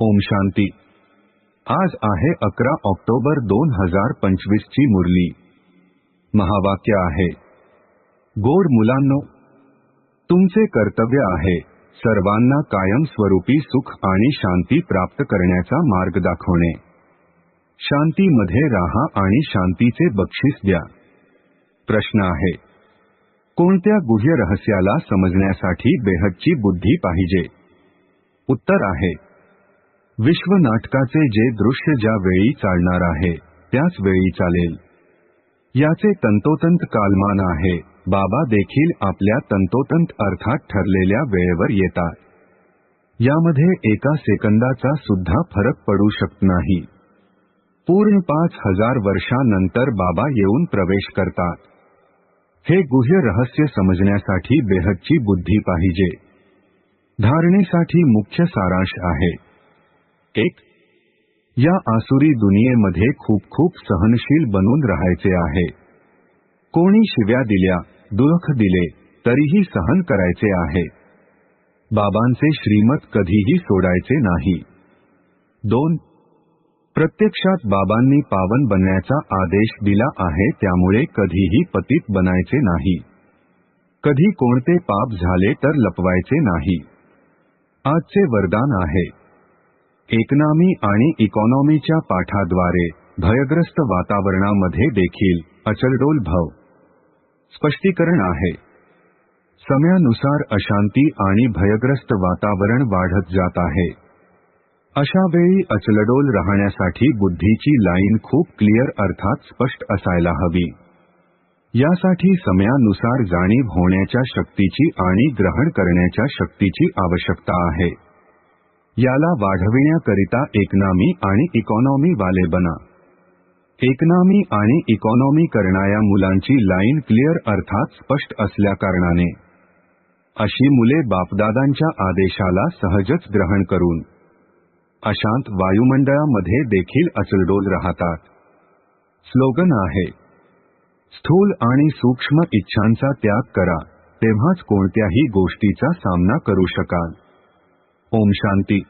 ओम शांती। आज आहे अकरा ऑक्टोबर दोन हज़ार पंचवीस ची मुरली। महावाक्य आहे गोड मुलांनो, तुमचे कर्तव्य आहे सर्वांना कायमस्वरूपी सुख आणि शांती प्राप्त करण्याचा मार्ग दाखवणे. शांतीमध्ये राहा आणि शांतीचे बक्षीस द्या. प्रश्न आहे, कोणत्या गुह्य रहस्याला समजण्यासाठी बेहदची बुद्धी पाहिजे? उत्तर आहे विश्व नाटकाचे जे दृश्य ज्या वेळी चालणार आहे त्याच वेळी चालेल. याचे तंतोतंत कालमान आहे. बाबा देखील आपल्या तंतोतंत अर्थात ठरलेल्या वेळेवर येतात. यामध्ये एका सेकंदाचा सुद्धा फरक पडू शकत नाही. पूर्ण पाच हजार वर्षानंतर बाबा येऊन प्रवेश करतात. हे गुह्य रहस्य समजण्यासाठी बेहदची बुद्धी पाहिजे. धारणेसाठी मुख्य सारांश आहे. एक. या आसुरी दुनियेमध्ये खूप खूप सहनशील बनून राहायचे आहे. कोणी शिव्या दिल्या दुःख दिले तरीही सहन करायचे आहे. बाबांचे श्रीमत कधीही सोडायचे नाही. दोन. प्रत्यक्षात बाबांनी पावन बनण्याचा आदेश दिला आहे त्यामुळे कधीही पतित बनायचे नाही. कधी कोणते पाप झाले तर लपवायचे नाही. आजचे वरदान आहे. एकनामी आणि इकॉनॉमीच्या पाठाद्वारे भयग्रस्त वातावरणामध्ये देखील अचलडोल भव स्पष्टीकरण आहे. समयानुसार अशांती आणि भयग्रस्त वातावरण वाढत जात आहे. अशा वेळी अचलडोल राहण्यासाठी बुद्धीची लाईन खूप क्लिअर अर्थात स्पष्ट असायला हवी. यासाठी समयानुसार जाणीव होण्याच्या शक्तीची आणि ग्रहण करण्याच्या शक्तीची आवश्यकता आहे. याला वाढविण्याकरिता एकनामी आणि इकॉनॉमी वाले बना. एकनामी आणि इकॉनॉमी करणाऱ्या मुलांची लाईन क्लिअर अर्थात स्पष्ट असल्याकारणाने. अशी मुले बापदादांच्या आदेशाला सहजच ग्रहण करून. अशांत वायुमंडळामध्ये देखील अचलडोल राहतात. स्लोगन आहे स्थूल आणि सूक्ष्म इच्छांचा त्याग करा तेव्हाच कोणत्याही गोष्टीचा सामना करू शकाल. ओम शांती.